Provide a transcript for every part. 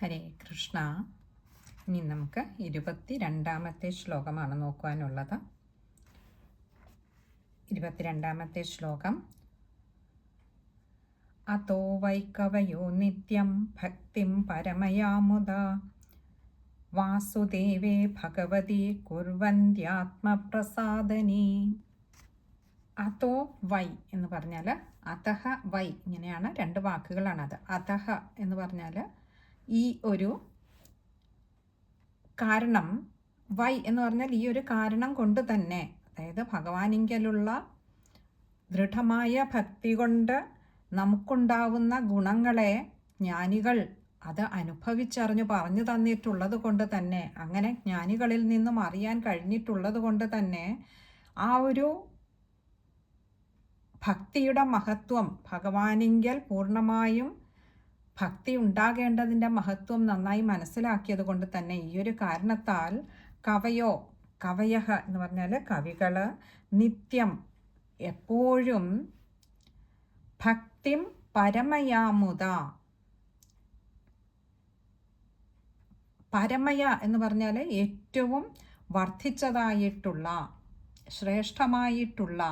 ഹരേ കൃഷ്ണ. ഇനി നമുക്ക് ഇരുപത്തി രണ്ടാമത്തെ ശ്ലോകമാണ് നോക്കുവാനുള്ളത്. ഇരുപത്തിരണ്ടാമത്തെ ശ്ലോകം. അതോ വൈക്കവയോ കവയോ നിത്യം ഭക്തിം പരമയാമുദ. വാസുദേവേ ഭഗവതി കുർവന്ത്യാത്മപ്രസാദനീ അതോ വൈ എന്ന് പറഞ്ഞാൽ അതഹ വൈ ഇങ്ങനെയാണ് രണ്ട് വാക്കുകളാണത്. അതഹ എന്ന് പറഞ്ഞാൽ ഈ ഒരു കാരണം വൈ എന്ന് പറഞ്ഞാൽ ഈ ഒരു കാരണം കൊണ്ട് തന്നെ അതായത് ഭഗവാനിങ്കലുള്ള ദൃഢമായ ഭക്തി കൊണ്ട് നമുക്കുണ്ടാവുന്ന ഗുണങ്ങളെ ജ്ഞാനികൾ അത് അനുഭവിച്ചറിഞ്ഞു പറഞ്ഞു തന്നിട്ടുള്ളത് കൊണ്ട് തന്നെ അങ്ങനെ ജ്ഞാനികളിൽ നിന്നും അറിയാൻ കഴിഞ്ഞിട്ടുള്ളത് കൊണ്ട് തന്നെ ആ ഒരു ഭക്തിയുടെ മഹത്വം ഭഗവാനിങ്കൽ പൂർണമായും ഭക്തി ഉണ്ടാകേണ്ടതിന്റെ മഹത്വം നന്നായി മനസ്സിലാക്കിയത് കൊണ്ട് തന്നെ ഈ ഒരു കാരണത്താൽ കവയോ കവയഹ എന്ന് പറഞ്ഞാൽ കവികൾ നിത്യം എപ്പോഴും ഭക്തിം പരമയാമുത പരമയ എന്ന് പറഞ്ഞാൽ ഏറ്റവും വർദ്ധിച്ചതായിട്ടുള്ള ശ്രേഷ്ഠമായിട്ടുള്ള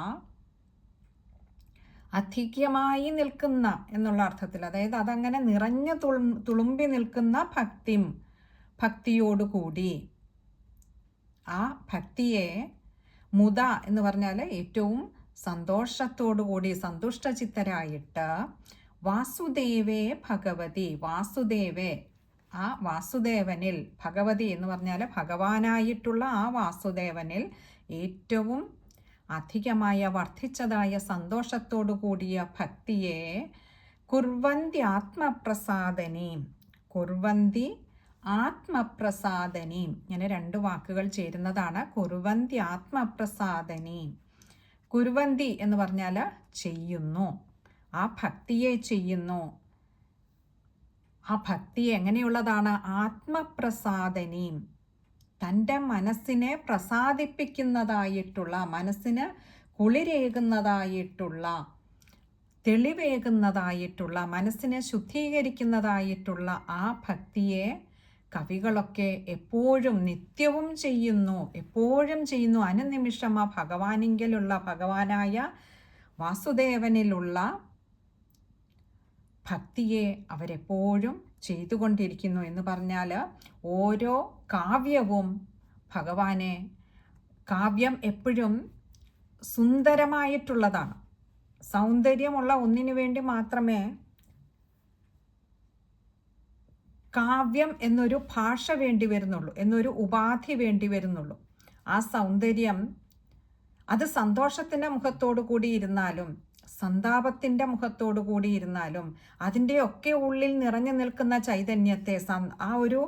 അധികമായി നിൽക്കുന്ന എന്നുള്ള അർത്ഥത്തിൽ അതായത് അതങ്ങനെ നിറഞ്ഞു തുളുമ്പി നിൽക്കുന്ന ഭക്തിം ഭക്തിയോടുകൂടി. ആ ഭക്തിയെ മുത എന്ന് പറഞ്ഞാൽ ഏറ്റവും സന്തോഷത്തോടുകൂടി സന്തുഷ്ടചിത്തരായിട്ട് വാസുദേവേ ഭഗവതി വാസുദേവേ. ആ വാസുദേവനിൽ ഭഗവതി എന്ന് പറഞ്ഞാൽ ഭഗവാനായിട്ടുള്ള ആ വാസുദേവനിൽ ഏറ്റവും അധികമായ വർദ്ധിച്ചതായ സന്തോഷത്തോടു കൂടിയ ഭക്തിയെ കുർവന്തി ആത്മപ്രസാദനീം. കുർവന്തി ആത്മപ്രസാദനീം. ഇങ്ങനെ രണ്ട് വാക്കുകൾ ചേരുന്നതാണ്. കുർവന്തി ആത്മപ്രസാദനീം. കുരുവന്തി എന്ന് പറഞ്ഞാൽ ചെയ്യുന്നു. ആ ഭക്തിയെ ചെയ്യുന്നു. ആ ഭക്തി എങ്ങനെയുള്ളതാണ്? ആത്മപ്രസാദനീം. തന്റെ മനസ്സിനെ പ്രസാദിപ്പിക്കുന്നതായിട്ടുള്ള മനസ്സിന് കുളിരേകുന്നതായിട്ടുള്ള തെളിവേകുന്നതായിട്ടുള്ള മനസ്സിനെ ശുദ്ധീകരിക്കുന്നതായിട്ടുള്ള ആ ഭക്തിയെ കവികളൊക്കെ എപ്പോഴും നിത്യവും ചെയ്യുന്നു. എപ്പോഴും ചെയ്യുന്നു. അനുനിമിഷം ആ ഭഗവാനെങ്കിലുള്ള ഭഗവാനായ വാസുദേവനിലുള്ള ഭക്തിയെ അവരെപ്പോഴും ചെയ്തുകൊണ്ടിരിക്കുന്നു എന്ന് പറഞ്ഞാൽ ഓരോ കാവ്യവും ഭഗവാനെ കാവ്യം എപ്പോഴും സുന്ദരമായിട്ടുള്ളതാണ്. സൗന്ദര്യമുള്ള ഒന്നിനു വേണ്ടി മാത്രമേ കാവ്യം എന്നൊരു ഭാഷ വേണ്ടി വരുന്നുള്ളൂ എന്നൊരു ഉപാധി വേണ്ടി വരുന്നുള്ളൂ. ആ സൗന്ദര്യം അത് സന്തോഷത്തിന്റെ മുഖത്തോടു കൂടി ഇരുന്നാലും സന്താപത്തിന്റെ മുഖത്തോടു കൂടി ഇരുന്നാലും അതിന്റെയൊക്കെ ഉള്ളിൽ നിറഞ്ഞു നിൽക്കുന്ന ചൈതന്യത്തെ ആ ഒരു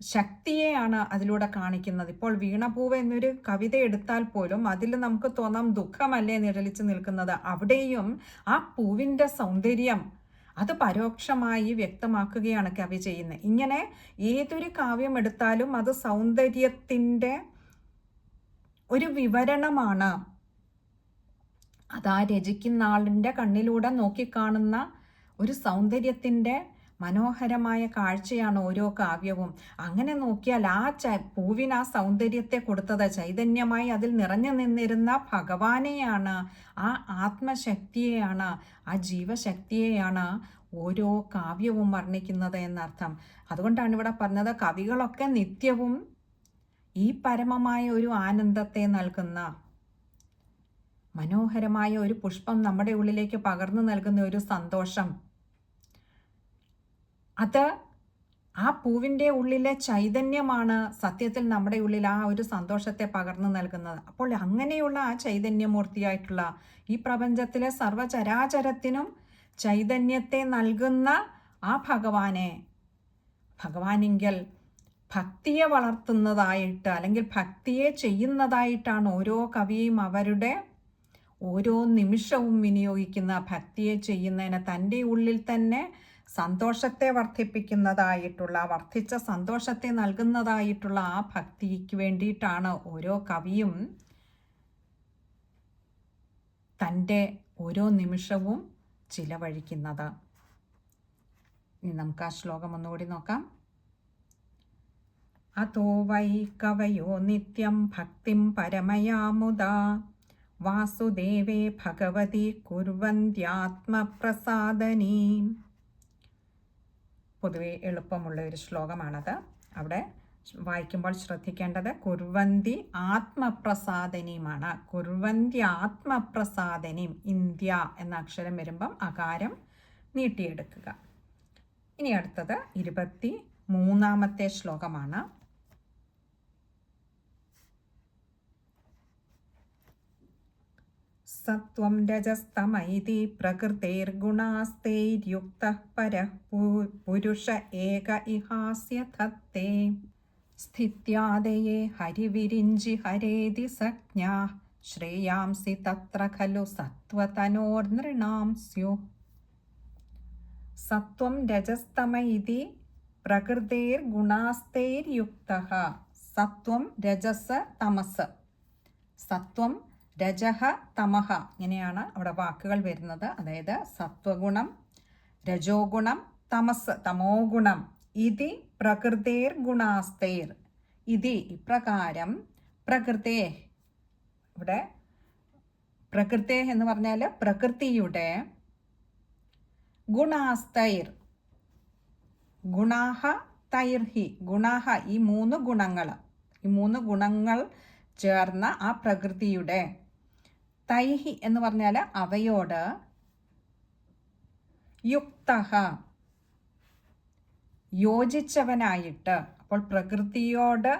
ശക്തിയെയാണ് അതിലൂടെ കാണിക്കുന്നത്. ഇപ്പോൾ വീണപൂവ് എന്നൊരു കവിത എടുത്താൽ പോലും അതിൽ നമുക്ക് തോന്നാം ദുഃഖമല്ലേ നിഴലിച്ച് നിൽക്കുന്നത്. അവിടെയും ആ പൂവിന്റെ സൗന്ദര്യം അത് പരോക്ഷമായി വ്യക്തമാക്കുകയാണ് കവി ചെയ്യുന്നത്. ഇങ്ങനെ ഏതൊരു കാവ്യം എടുത്താലും അത് സൗന്ദര്യത്തിന്റെ ഒരു വിവരണമാണ്. അതാ രചിക്കുന്ന ആളിന്റെ കണ്ണിലൂടെ നോക്കിക്കാണുന്ന ഒരു സൗന്ദര്യത്തിന്റെ മനോഹരമായ കാഴ്ചയാണ് ഓരോ കാവ്യവും. അങ്ങനെ നോക്കിയാൽ ആ ച പൂവിന് ആ സൗന്ദര്യത്തെ കൊടുത്തത് ചൈതന്യമായി അതിൽ നിറഞ്ഞു നിന്നിരുന്ന ഭഗവാനെയാണ്. ആ ആത്മശക്തിയെയാണ് ആ ജീവശക്തിയെയാണ് ഓരോ കാവ്യവും വർണിക്കുന്നത് എന്നർത്ഥം. അതുകൊണ്ടാണ് ഇവിടെ പറഞ്ഞത് കവികളൊക്കെ നിത്യവും ഈ പരമമായ ഒരു ആനന്ദത്തെ നൽകുന്ന മനോഹരമായ ഒരു പുഷ്പം നമ്മുടെ ഉള്ളിലേക്ക് പകർന്നു നൽകുന്ന ഒരു സന്തോഷം. അത് ആ പൂവിന്റെ ഉള്ളിലെ ചൈതന്യമാണ് സത്യത്തിൽ നമ്മുടെ ഉള്ളിൽ ആ ഒരു സന്തോഷത്തെ പകർന്നു നൽകുന്നത്. അപ്പോൾ അങ്ങനെയുള്ള ആ ചൈതന്യമൂർത്തിയായിട്ടുള്ള ഈ പ്രപഞ്ചത്തിലെ സർവചരാചരത്തിനും ചൈതന്യത്തെ നൽകുന്ന ആ ഭഗവാനെ ഭഗവാനെങ്കിൽ ഭക്തിയെ വളർത്തുന്നതായിട്ട് അല്ലെങ്കിൽ ഭക്തിയെ ചെയ്യുന്നതായിട്ടാണ് ഓരോ കവിയും അവരുടെ ഓരോ നിമിഷവും വിനിയോഗിക്കുന്ന ഭക്തിയെ ചെയ്യുന്നതിന് തന്റെ ഉള്ളിൽ തന്നെ സന്തോഷത്തെ വർദ്ധിപ്പിക്കുന്നതായിട്ടുള്ള വർദ്ധിച്ച സന്തോഷത്തെ നൽകുന്നതായിട്ടുള്ള ആ ഭക്തിക്ക് വേണ്ടിയിട്ടാണ് ഓരോ കവിയും തന്റെ ഓരോ നിമിഷവും ചിലവഴിക്കുന്നത്. ഇനി നമുക്ക് ആ ശ്ലോകം ഒന്നുകൂടി നോക്കാം. അതോ വൈ കവയോ നിത്യം ഭക്തിം പരമയാമുദാ. വാസുദേവേ ഭഗവതി കുർവന്ത്യാത്മപ്രസാദനീം. പൊതുവെ എളുപ്പമുള്ള ഒരു ശ്ലോകമാണത്. അവിടെ വായിക്കുമ്പോൾ ശ്രദ്ധിക്കേണ്ടത് കുർവന്തി ആത്മപ്രസാദനിയുമാണ്. കുർവന്തി ആത്മപ്രസാദനിയും ഇന്ത്യ എന്ന അക്ഷരം വരുമ്പം അകാരം നീട്ടിയെടുക്കുക. ഇനി അടുത്തത് ഇരുപത്തി മൂന്നാമത്തെ ശ്ലോകമാണ്. സത്വം രജസ്തമൈതി പ്രകൃതിർഗുണാസ്തൈര്യുക്തഃ പരഃ പുരുഷ ഏക ഇഹാസ്യഥത്തെ സ്ഥിത്യാദയെ ഹരിവിരിഞ്ചി ഹരേതി സജ്ഞാ ശ്രേയാംസി തത്ര ഖലു സത്വതനോർനൃണാം സ്യുഃ സത്വം രജസ്തമ ഇതി പ്രകൃതിർഗുണാസ്തൈര്യുക്തഃ. സത്വം രജസ് തമസ്. സത്വം രജഹ തമഹ ഇങ്ങനെയാണ് അവിടെ വാക്കുകൾ വരുന്നത്. അതായത് സത്വഗുണം രജോ ഗുണം തമസ് തമോ ഗുണം ഇതി പ്രകൃതേർ ഗുണാസ്തേർ ഇതി ഇപ്രകാരം പ്രകൃതേ. ഇവിടെ പ്രകൃതേ എന്ന് പറഞ്ഞാൽ പ്രകൃതിയുടെ ഗുണാസ്തൈർ ഗുണാഹ തൈർഹി ഗുണാഹ ഈ മൂന്ന് ഗുണങ്ങൾ ഈ മൂന്ന് ഗുണങ്ങൾ ചേർന്ന ആ പ്രകൃതിയുടെ. തൈഹി എന്ന് പറഞ്ഞാൽ അവയോട്. യുക്തഹ. യോജിച്ചവനായിട്ട്. അപ്പോൾ പ്രകൃതിയോട്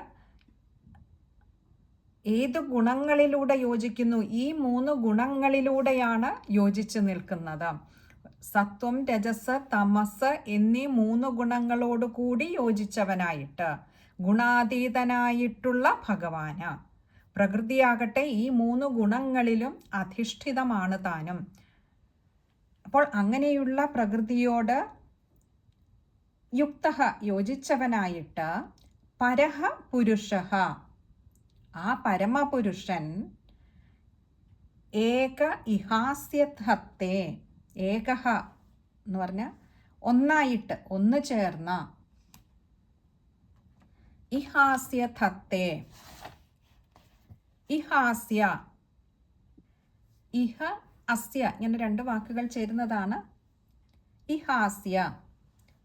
ഏത് ഗുണങ്ങളിലൂടെ യോജിക്കുന്നു? ഈ മൂന്ന് ഗുണങ്ങളിലൂടെയാണ് യോജിച്ച് നിൽക്കുന്നത്. സത്വം രജസ് തമസ് എന്നീ മൂന്ന് ഗുണങ്ങളോട് കൂടി യോജിച്ചവനായിട്ട്. ഗുണാതീതനായിട്ടുള്ള ഭഗവാന്. പ്രകൃതിയാകട്ടെ ഈ മൂന്ന് ഗുണങ്ങളിലും അധിഷ്ഠിതമാണ് താനും. അപ്പോൾ അങ്ങനെയുള്ള പ്രകൃതിയോട് യുക്ത യോജിച്ചവനായിട്ട് പരഹ പുരുഷ ആ പരമപുരുഷൻ ഏക ഇഹാസ്യത്തെ ഏകഹ എന്ന് പറഞ്ഞ ഒന്നായിട്ട് ഒന്ന് ചേർന്ന ഇഹാസ്യത്തെ ഇഹാസ്യ ഇഹ അസ്യ. ഇങ്ങനെ രണ്ട് വാക്കുകൾ ചേരുന്നതാണ്. ഇഹാസ്യ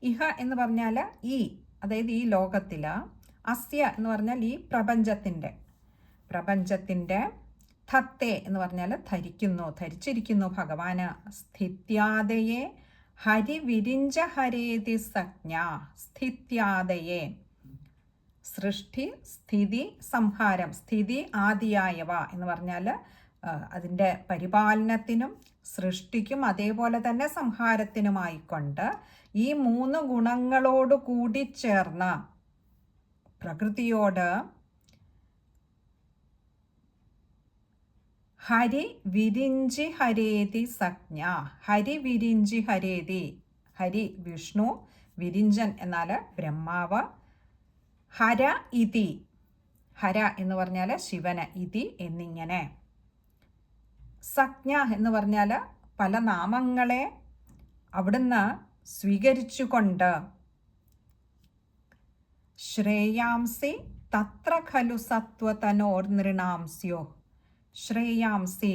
ഇഹ എന്ന് പറഞ്ഞാൽ ഈ അതായത് ഈ ലോകത്തിൽ അസ്യ എന്ന് പറഞ്ഞാൽ ഈ പ്രപഞ്ചത്തിന്റെ. പ്രപഞ്ചത്തിന്റെ ധത്തെ എന്ന് പറഞ്ഞാൽ ധരിക്കുന്നു ധരിച്ചിരിക്കുന്നു ഭഗവാന് സ്ഥിത്യാദയെ ഹരി വിരിഞ്ച ഹരേതി സജ്ഞ. സ്ഥിത്യാദയെ. സൃഷ്ടി സ്ഥിതി സംഹാരം. സ്ഥിതി ആദിയായവ എന്ന് പറഞ്ഞാൽ അതിന്റെ പരിപാലനത്തിനും സൃഷ്ടിക്കും അതേപോലെ തന്നെ സംഹാരത്തിനുമായിക്കൊണ്ട് ഈ മൂന്ന് ഗുണങ്ങളോട് കൂടി ചേർന്ന പ്രകൃതിയോട് ഹരി വിരിഞ്ചി ഹരേതി സജ്ഞ. ഹരി വിരിഞ്ചി ഹരേതി. ഹരി വിഷ്ണു വിരിഞ്ചൻ എന്നാൽ ബ്രഹ്മാവ്. ഹര ഇതി. ഹര എന്ന് പറഞ്ഞാൽ ശിവന് ഇതി എന്നിങ്ങനെ. സജ്ഞ എന്ന് പറഞ്ഞാൽ പല നാമങ്ങളെ അവിടുന്ന് സ്വീകരിച്ചുകൊണ്ട്. ശ്രേയാംസി തത്ര ഖലു സത്വതനോർ നൃണാംസ്യോ. ശ്രേയാംസി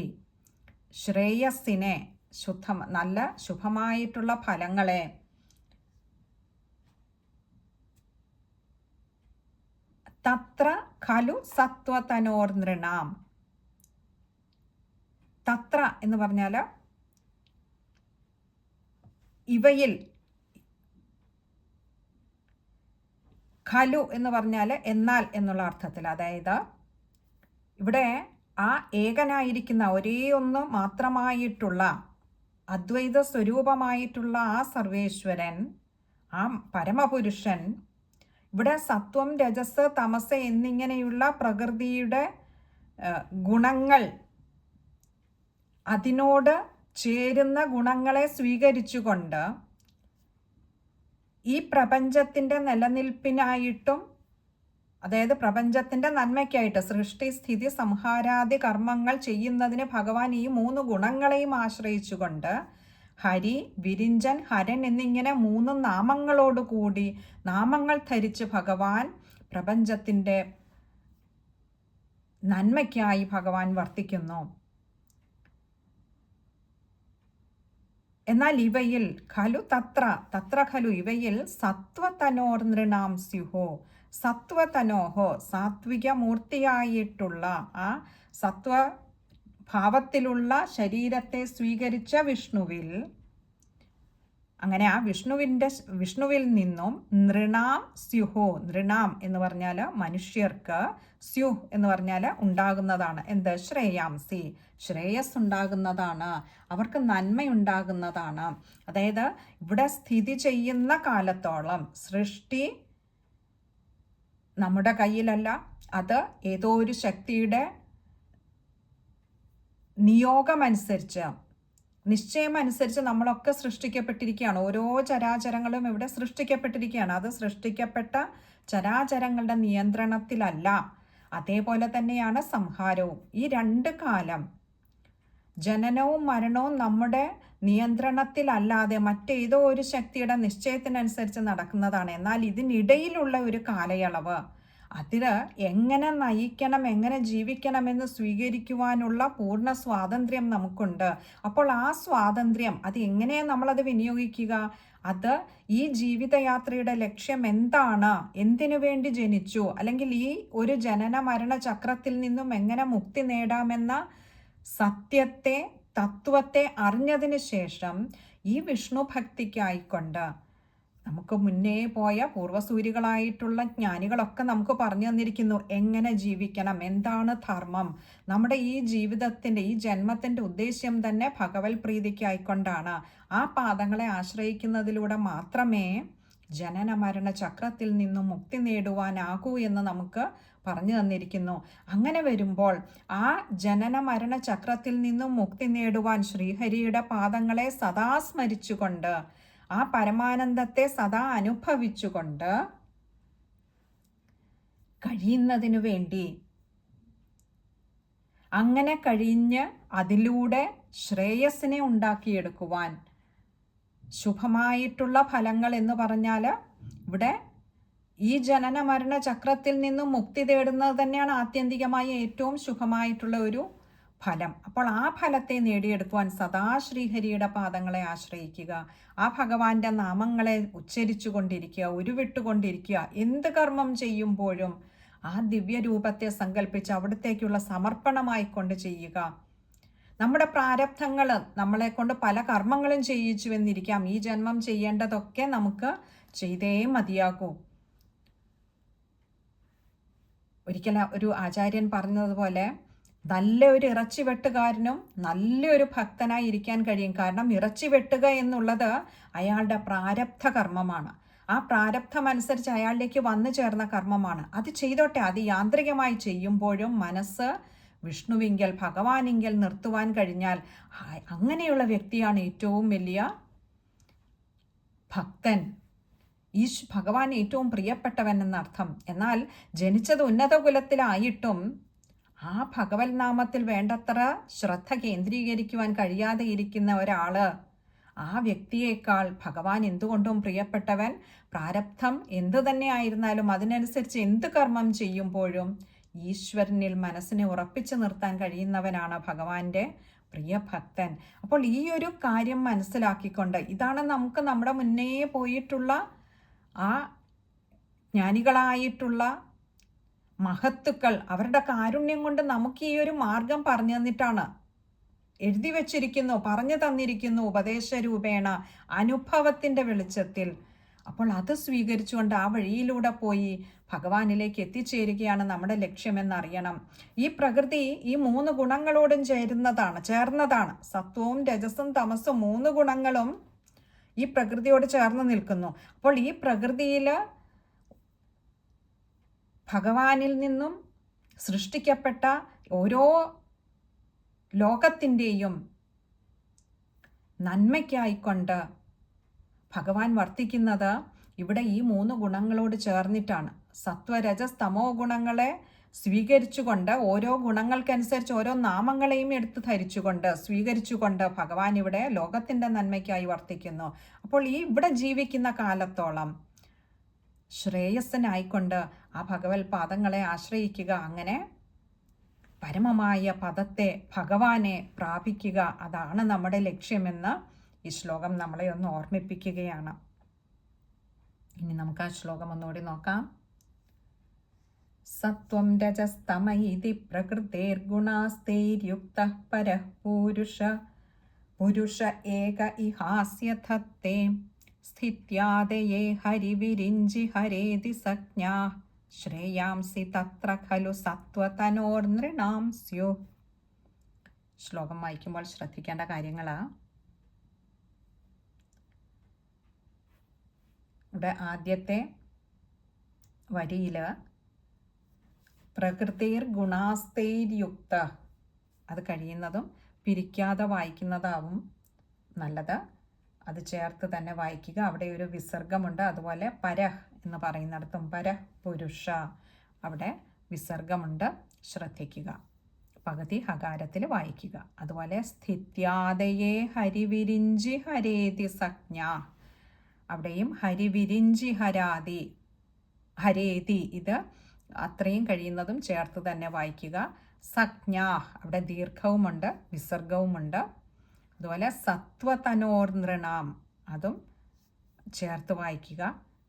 ശ്രേയസ്സിനെ ശുദ്ധ നല്ല ശുഭമായിട്ടുള്ള ഫലങ്ങളെ തത്ര ഖലു സത്വതനോർനൃണാം. തത്ര എന്ന് പറഞ്ഞാൽ ഇവയിൽ ഖലു എന്ന് പറഞ്ഞാൽ എന്നാൽ എന്നുള്ള അർത്ഥത്തിൽ. അതായത് ഇവിടെ ആ ഏകനായിരിക്കുന്ന ഒരേ ഒന്ന് മാത്രമായിട്ടുള്ള അദ്വൈത സ്വരൂപമായിട്ടുള്ള ആ സർവേശ്വരൻ ആ പരമപുരുഷൻ ഇവിടെ സത്വം രജസ് തമസ് എന്നിങ്ങനെയുള്ള പ്രകൃതിയുടെ ഗുണങ്ങൾ അതിനോട് ചേരുന്ന ഗുണങ്ങളെ സ്വീകരിച്ചുകൊണ്ട് ഈ പ്രപഞ്ചത്തിന്റെ നിലനിൽപ്പിനായിട്ടും അതായത് പ്രപഞ്ചത്തിന്റെ നന്മയ്ക്കായിട്ട് സൃഷ്ടി സ്ഥിതി സംഹാരാദി കർമ്മങ്ങൾ ചെയ്യുന്നതിന് ഭഗവാൻ ഈ മൂന്ന് ഗുണങ്ങളെയും ആശ്രയിച്ചുകൊണ്ട് ഹരി വിരിഞ്ചൻ ഹരൻ എന്നിങ്ങനെ മൂന്ന് നാമങ്ങളോടുകൂടി നാമങ്ങൾ ധരിച്ച് ഭഗവാൻ പ്രപഞ്ചത്തിന്റെ നന്മയ്ക്കായി ഭഗവാൻ വർത്തിക്കുന്നു. എന്നാൽ ഇവയിൽ ഖലു തത്ര തത്ര ഖലു ഇവയിൽ സത്വതനോർ നൃണാം സ്യുഹോ സത്വതനോഹോ സാത്വിക മൂർത്തിയായിട്ടുള്ള ആ സത്വ ഭാവത്തിലുള്ള ശരീരത്തെ സ്വീകരിച്ച വിഷ്ണുവിൽ അങ്ങനെ ആ വിഷ്ണുവിന്റെ വിഷ്ണുവിൽ നിന്നും നൃണാം സ്യുഹോ നൃണാം എന്ന് പറഞ്ഞാൽ മനുഷ്യർക്ക് സ്യുഹ് എന്ന് പറഞ്ഞാൽ ഉണ്ടാകുന്നതാണ്. എന്ത്? ശ്രേയാംസി. ശ്രേയസ് ഉണ്ടാകുന്നതാണ് അവർക്ക് നന്മയുണ്ടാകുന്നതാണ്. അതായത് ഇവിടെ സ്ഥിതി ചെയ്യുന്ന കാലത്തോളം സൃഷ്ടി നമ്മുടെ കയ്യിലല്ല അത് ഏതോ ഒരു ശക്തിയുടെ നിയോഗമനുസരിച്ച് നിശ്ചയമനുസരിച്ച് നമ്മളൊക്കെ സൃഷ്ടിക്കപ്പെട്ടിരിക്കുകയാണ്. ഓരോ ചരാചരങ്ങളും ഇവിടെ സൃഷ്ടിക്കപ്പെട്ടിരിക്കുകയാണ്. അത് സൃഷ്ടിക്കപ്പെട്ട ചരാചരങ്ങളുടെ നിയന്ത്രണത്തിലല്ല. അതേപോലെ തന്നെയാണ് സംഹാരവും. ഈ രണ്ട് കാലം ജനനവും മരണവും നമ്മുടെ നിയന്ത്രണത്തിലല്ലാതെ മറ്റേതോ ഒരു ശക്തിയുടെ നിശ്ചയത്തിനനുസരിച്ച് നടക്കുന്നതാണ്. എന്നാൽ ഇതിനിടയിലുള്ള ഒരു കാലയളവ്. അതിൽ എങ്ങനെ നയിക്കണം എങ്ങനെ ജീവിക്കണമെന്ന് സ്വീകരിക്കുവാനുള്ള പൂർണ സ്വാതന്ത്ര്യം നമുക്കുണ്ട്. അപ്പോൾ ആ സ്വാതന്ത്ര്യം അത് എങ്ങനെയാണ് നമ്മളത് വിനിയോഗിക്കുക? അത് ഈ ജീവിതയാത്രയുടെ ലക്ഷ്യം എന്താണ്? എന്തിനു വേണ്ടി ജനിച്ചു? അല്ലെങ്കിൽ ഈ ഒരു ജനന മരണ ചക്രത്തിൽ നിന്നും എങ്ങനെ മുക്തി നേടാമെന്ന സത്യത്തെ തത്വത്തെ അറിഞ്ഞതിന് ശേഷം ഈ വിഷ്ണു ഭക്തിക്കായിക്കൊണ്ട് നമുക്ക് മുന്നേ പോയ പൂർവസൂരികളായിട്ടുള്ള ജ്ഞാനികളൊക്കെ നമുക്ക് പറഞ്ഞു തന്നിരിക്കുന്നു. എങ്ങനെ ജീവിക്കണം? എന്താണ് ധർമ്മം? നമ്മുടെ ഈ ജീവിതത്തിന്റെ ഈ ജന്മത്തിന്റെ ഉദ്ദേശ്യം തന്നെ ഭഗവത് പ്രീതിക്കായിക്കൊണ്ടാണ്. ആ പാദങ്ങളെ ആശ്രയിക്കുന്നതിലൂടെ മാത്രമേ ജനന മരണ ചക്രത്തിൽ നിന്നും മുക്തി നേടുവാനാകൂ എന്ന് നമുക്ക് പറഞ്ഞു തന്നിരിക്കുന്നു. അങ്ങനെ വരുമ്പോൾ ആ ജനന മരണ ചക്രത്തിൽ നിന്നും മുക്തി നേടുവാൻ ശ്രീഹരിയുടെ പാദങ്ങളെ സദാ സ്മരിച്ചുകൊണ്ട് ആ പരമാനന്ദത്തെ സദാ അനുഭവിച്ചുകൊണ്ട് കഴിയുന്നതിനു വേണ്ടി അങ്ങനെ കഴിഞ്ഞ് അതിലൂടെ ശ്രേയസ്സിനെ ഉണ്ടാക്കിയെടുക്കുവാൻ ശുഭമായിട്ടുള്ള ഫലങ്ങൾ എന്ന് പറഞ്ഞാൽ ഇവിടെ ഈ ജനന മരണ ചക്രത്തിൽ നിന്നും മുക്തി തേടുന്നത് തന്നെയാണ് ആത്യന്തികമായി ഏറ്റവും ശുഭമായിട്ടുള്ള ഒരു ഫലം. അപ്പോൾ ആ ഫലത്തെ നേടിയെടുക്കുവാൻ സദാ ശ്രീഹരിയുടെ പാദങ്ങളെ ആശ്രയിക്കുക. ആ ഭഗവാന്റെ നാമങ്ങളെ ഉച്ചരിച്ചു കൊണ്ടിരിക്കുക ഉരുവിട്ടുകൊണ്ടിരിക്കുക എന്ത് കർമ്മം ചെയ്യുമ്പോഴും ആ ദിവ്യരൂപത്തെ സങ്കല്പിച്ച് അവിടത്തേക്കുള്ള സമർപ്പണമായി കൊണ്ട് ചെയ്യുക. നമ്മുടെ പ്രാരബ്ധങ്ങൾ നമ്മളെ കൊണ്ട് പല കർമ്മങ്ങളും ചെയ്യിച്ചു എന്നിരിക്കാം ഈ ജന്മം ചെയ്യേണ്ടതൊക്കെ നമുക്ക് ചെയ്തേ മതിയാകൂ. ഒരിക്കൽ ഒരു ആചാര്യൻ പറഞ്ഞതുപോലെ നല്ല ഒരു ഇറച്ചി വെട്ടുകാരനും നല്ലൊരു ഭക്തനായി ഇരിക്കാൻ കഴിയും. കാരണം ഇറച്ചി വെട്ടുക എന്നുള്ളത് അയാളുടെ പ്രാരബ്ധ കർമ്മമാണ്. ആ പ്രാരബ്ധമനുസരിച്ച് അയാളിലേക്ക് വന്നു ചേർന്ന കർമ്മമാണ്. അത് ചെയ്തോട്ടെ അത് യാന്ത്രികമായി ചെയ്യുമ്പോഴും മനസ്സ് വിഷ്ണുവിങ്കൽ ഭഗവാനിങ്കൽ നിർത്തുവാൻ കഴിഞ്ഞാൽ അങ്ങനെയുള്ള വ്യക്തിയാണ് ഏറ്റവും വലിയ ഭക്തൻ. ഈശ് ഭഗവാൻ ഏറ്റവും പ്രിയപ്പെട്ടവൻ എന്നർത്ഥം. എന്നാൽ ജനിച്ചത് ഉന്നത കുലത്തിലായിട്ടും ആ ഭഗവത് നാമത്തിൽ വേണ്ടത്ര ശ്രദ്ധ കേന്ദ്രീകരിക്കുവാൻ കഴിയാതെ ഇരിക്കുന്ന ഒരാൾ ആ വ്യക്തിയേക്കാൾ ഭഗവാൻ എന്തുകൊണ്ടും പ്രിയപ്പെട്ടവൻ പ്രാരബ്ധം എന്തു തന്നെ ആയിരുന്നാലും അതിനനുസരിച്ച് എന്ത് കർമ്മം ചെയ്യുമ്പോഴും ഈശ്വരനിൽ മനസ്സിനെ ഉറപ്പിച്ചു നിർത്താൻ കഴിയുന്നവനാണ് ഭഗവാന്റെ പ്രിയ ഭക്തൻ അപ്പോൾ ഈ ഒരു കാര്യം മനസ്സിലാക്കിക്കൊണ്ട് ഇതാണ് നമുക്ക് നമ്മുടെ മുന്നേ പോയിട്ടുള്ള ആ ജ്ഞാനികളായിട്ടുള്ള മഹത്തുക്കൾ അവരുടെ കാരുണ്യം കൊണ്ട് നമുക്ക് ഈ ഒരു മാർഗം പറഞ്ഞു തന്നിട്ടാണ്. എഴുതി വച്ചിരിക്കുന്നു പറഞ്ഞു തന്നിരിക്കുന്നു ഉപദേശ രൂപേണ അനുഭവത്തിന്റെ വെളിച്ചത്തിൽ. അപ്പോൾ അത് സ്വീകരിച്ചുകൊണ്ട് ആ വഴിയിലൂടെ പോയി ഭഗവാനിലേക്ക് എത്തിച്ചേരുകയാണ് നമ്മുടെ ലക്ഷ്യമെന്നറിയണം. ഈ പ്രകൃതി ഈ മൂന്ന് ഗുണങ്ങളോടും ചേരുന്നതാണ് ചേർന്നതാണ്. സത്വവും രജസും തമസും മൂന്ന് ഗുണങ്ങളും ഈ പ്രകൃതിയോട് ചേർന്ന് നിൽക്കുന്നു. അപ്പോൾ ഈ പ്രകൃതിയിൽ ഭഗവാനിൽ നിന്നും സൃഷ്ടിക്കപ്പെട്ട ഓരോ ലോകത്തിന്റെയും നന്മയ്ക്കായിക്കൊണ്ട് ഭഗവാൻ വർത്തിക്കുന്നത് ഇവിടെ ഈ മൂന്ന് ഗുണങ്ങളോട് ചേർന്നിട്ടാണ്. സത്വരജസ് തമോ ഗുണങ്ങളെ സ്വീകരിച്ചുകൊണ്ട് ഓരോ ഗുണങ്ങൾക്കനുസരിച്ച് ഓരോ നാമങ്ങളെയും എടുത്ത് ധരിച്ചുകൊണ്ട് സ്വീകരിച്ചുകൊണ്ട് ഭഗവാൻ ഇവിടെ ലോകത്തിന്റെ നന്മയ്ക്കായി വർത്തിക്കുന്നു. അപ്പോൾ ഈ ഇവിടെ ജീവിക്കുന്ന കാലത്തോളം ശ്രേയസ്സനായിക്കൊണ്ട് ആ ഭഗവത് പാദങ്ങളെ ആശ്രയിക്കുക. അങ്ങനെ പരമമായ പദത്തെ ഭഗവാനെ പ്രാപിക്കുക അതാണ് നമ്മുടെ ലക്ഷ്യമെന്ന് ഈ ശ്ലോകം നമ്മളെ ഒന്ന് ഓർമ്മിപ്പിക്കുകയാണ്. ഇനി നമുക്ക് ആ ശ്ലോകം ഒന്നുകൂടി നോക്കാം. സത്വം രജസ്തമ ഇതി പ്രകൃതേർഗുണാസ്തൈര്യുക്ത പരഃ പൂരുഷ പുരുഷ ഏക ഇഹാസ്യഥത്തെ സ്ഥിത്യാദയേ ഹരിവിരിഞ്ചി ഹരേതി സജ്ഞാ ശ്രേയാംസി തത്ര ഖലു സത്വതനോർനൃണാം സ്യു ശ്ലോകം വായിക്കുമ്പോൾ ശ്രദ്ധിക്കേണ്ട കാര്യങ്ങളാ. ഇവിടെ ആദ്യത്തെ വരിയിൽ പ്രകൃതിർ ഗുണാസ്തൈര്യുക്ത. അത് കഴിയുന്നതും പിരിക്കാതെ വായിക്കുന്നതാവും നല്ലത്. അത് ചേർത്ത് തന്നെ വായിക്കുക. അവിടെ ഒരു വിസർഗമുണ്ട്. അതുപോലെ പരഹ് എന്ന് പറയുന്നിടത്തും പരഹ് പുരുഷ അവിടെ വിസർഗമുണ്ട്. ശ്രദ്ധിക്കുക. പകുതി ഹകാരത്തിൽ വായിക്കുക. അതുപോലെ സ്ഥിത്യാദയെ ഹരിവിരിഞ്ചി ഹരേതി സജ്ഞ. അവിടെയും ഹരിവിരിഞ്ചി ഹരാതി ഹരേതി ഇത് അത്രയും കഴിയുന്നതും ചേർത്ത് തന്നെ വായിക്കുക. സജ്ഞ. അവിടെ ദീർഘവുമുണ്ട് വിസർഗവുമുണ്ട്. അതുപോലെ സത്വതനോർനൃണാം അതും ചേർത്ത് വായിക്കുക.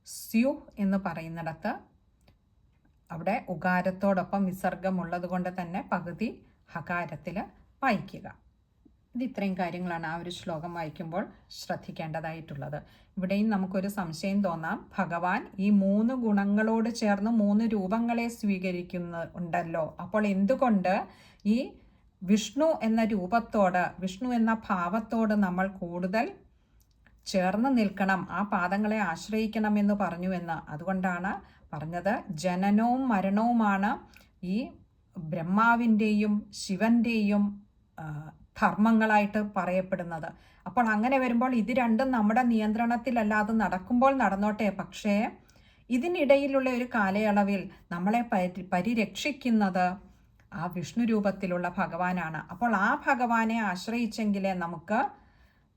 സ്യു എന്ന് പറയുന്നിടത്ത് അവിടെ ഉകാരത്തോടൊപ്പം വിസർഗമുള്ളത് കൊണ്ട് തന്നെ പകുതി ഹകാരത്തിൽ വായിക്കുക. ഇത് ഇത്രയും കാര്യങ്ങളാണ് ആ ഒരു ശ്ലോകം വായിക്കുമ്പോൾ ശ്രദ്ധിക്കേണ്ടതായിട്ടുള്ളത്. ഇവിടെയും നമുക്കൊരു സംശയം തോന്നാം. ഭഗവാൻ ഈ മൂന്ന് ഗുണങ്ങളോട് ചേർന്ന് മൂന്ന് രൂപങ്ങളെ സ്വീകരിക്കുന്നു ഉണ്ടല്ലോ. അപ്പോൾ എന്തുകൊണ്ട് ഈ വിഷ്ണു എന്ന രൂപത്തോട് വിഷ്ണു എന്ന ഭാവത്തോട് നമ്മൾ കൂടുതൽ ചേർന്ന് നിൽക്കണം ആ പാദങ്ങളെ ആശ്രയിക്കണം എന്ന് പറഞ്ഞു എന്ന്. അതുകൊണ്ടാണ് പറഞ്ഞത് ജനനവും മരണവുമാണ് ഈ ബ്രഹ്മാവിന്റെയും ശിവന്റെയും ധർമ്മങ്ങളായിട്ട് പറയപ്പെടുന്നത്. അപ്പോൾ അങ്ങനെ വരുമ്പോൾ ഇത് രണ്ടും നമ്മുടെ നിയന്ത്രണത്തിലല്ലാതെ നടക്കുമ്പോൾ നടന്നോട്ടെ. പക്ഷേ ഇതിനിടയിലുള്ള ഒരു കാലയളവിൽ നമ്മളെ പരി പരിരക്ഷിക്കുന്നത് ആ വിഷ്ണു രൂപത്തിലുള്ള ഭഗവാനാണ്. അപ്പോൾ ആ ഭഗവാനെ ആശ്രയിച്ചെങ്കിലേ നമുക്ക്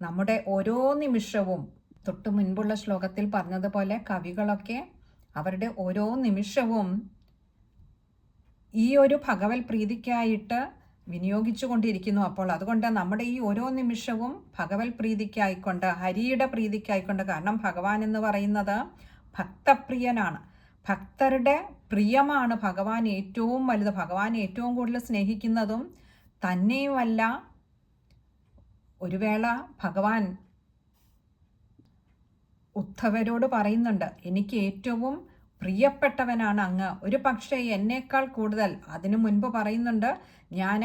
നമ്മുടെ ഓരോ നിമിഷവും തൊട്ടു മുൻപുള്ള ശ്ലോകത്തിൽ പറഞ്ഞതുപോലെ കവികളൊക്കെ അവരുടെ ഓരോ നിമിഷവും ഈ ഒരു ഭഗവത് പ്രീതിക്കായിട്ട് വിനിയോഗിച്ചു കൊണ്ടിരിക്കുന്നു. അപ്പോൾ അതുകൊണ്ട് നമ്മുടെ ഈ ഓരോ നിമിഷവും ഭഗവത് പ്രീതിക്കായിക്കൊണ്ട് ഹരിയുടെ പ്രീതിക്കായിക്കൊണ്ട് കാരണം ഭഗവാൻ എന്ന് പറയുന്നത് ഭക്തപ്രിയനാണ്. ഭക്തരുടെ പ്രിയമാണ് ഭഗവാൻ ഏറ്റവും വലുത്. ഭഗവാൻ ഏറ്റവും കൂടുതൽ സ്നേഹിക്കുന്നതും തന്നെയുമല്ല. ഒരു വേള ഭഗവാൻ ഉദ്ധവരോട് പറയുന്നുണ്ട് എനിക്ക് ഏറ്റവും പ്രിയപ്പെട്ടവനാണ് അങ്ങ്. ഒരു പക്ഷേ എന്നേക്കാൾ കൂടുതൽ അതിനു മുൻപ് പറയുന്നുണ്ട് ഞാൻ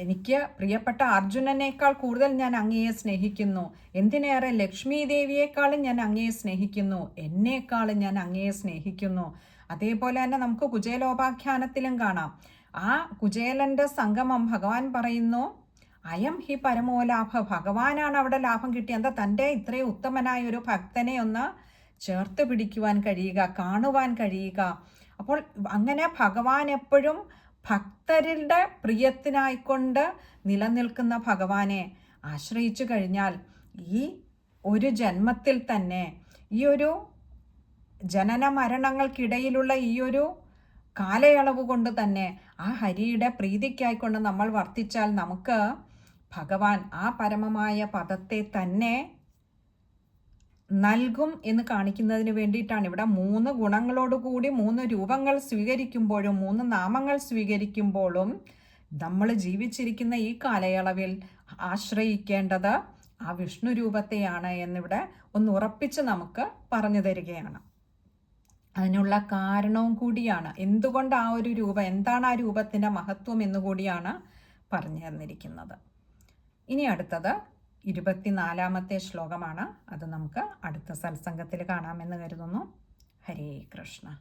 എനിക്ക് പ്രിയപ്പെട്ട അർജുനനേക്കാൾ കൂടുതൽ ഞാൻ അങ്ങയെ സ്നേഹിക്കുന്നു. എന്തിനേറെ ലക്ഷ്മി ദേവിയേക്കാളും ഞാൻ അങ്ങയെ സ്നേഹിക്കുന്നു. എന്നേക്കാളും ഞാൻ അങ്ങയെ സ്നേഹിക്കുന്നു. അതേപോലെ തന്നെ നമുക്ക് കുചേലോപാഖ്യാനത്തിലും കാണാം. ആ കുചേലന്റെ സംഗമം ഭഗവാൻ പറയുന്നു അയം ഹി പരമോലാഭ ഭഗവാനാണ് അവിടെ ലാഭം കിട്ടിയത്. എന്താ തന്റെ ഇത്രയും ഉത്തമനായ ഒരു ഭക്തനെ ഒന്ന് ചേർത്ത് പിടിക്കുവാൻ കഴിയുക കാണുവാൻ കഴിയുക? അപ്പോൾ അങ്ങനെ ഭഗവാൻ എപ്പോഴും ഭക്തരുടെ പ്രിയത്തിനായിക്കൊണ്ട് നിലനിൽക്കുന്ന ഭഗവാനെ ആശ്രയിച്ചു കഴിഞ്ഞാൽ ഈ ഒരു ജന്മത്തിൽ തന്നെ ഈ ഒരു ജനന മരണങ്ങൾക്കിടയിലുള്ള ഈ ഒരു കാലയളവ് കൊണ്ട് തന്നെ ആ ഹരിയുടെ പ്രീതിക്കായിക്കൊണ്ട് നമ്മൾ വർത്തിച്ചാൽ നമുക്ക് ഭഗവാൻ ആ പരമമായ പദത്തെ തന്നെ നൽകും എന്ന് കാണിക്കുന്നതിന് വേണ്ടിയിട്ടാണ്. ഇവിടെ മൂന്ന് ഗുണങ്ങളോടുകൂടി മൂന്ന് രൂപങ്ങൾ സ്വീകരിക്കുമ്പോഴും മൂന്ന് നാമങ്ങൾ സ്വീകരിക്കുമ്പോഴും നമ്മൾ ജീവിച്ചിരിക്കുന്ന ഈ കാലയളവിൽ ആശ്രയിക്കേണ്ടത് ആ വിഷ്ണു രൂപത്തെയാണ് എന്നിവിടെ ഒന്ന് ഉറപ്പിച്ച് നമുക്ക് പറഞ്ഞു തരികയാണ്. അതിനുള്ള കാരണവും കൂടിയാണ് എന്തുകൊണ്ട് ആ ഒരു രൂപം എന്താണ് ആ രൂപത്തിന്റെ മഹത്വം എന്നുകൂടിയാണ് പറഞ്ഞു തന്നിരിക്കുന്നത്. ഇനി അടുത്തത് ഇരുപത്തിനാലാമത്തെ ശ്ലോകമാണ്. അത് നമുക്ക് അടുത്ത സത്സംഗത്തിൽ കാണാമെന്ന് കരുതുന്നു. ഹരേ കൃഷ്ണ.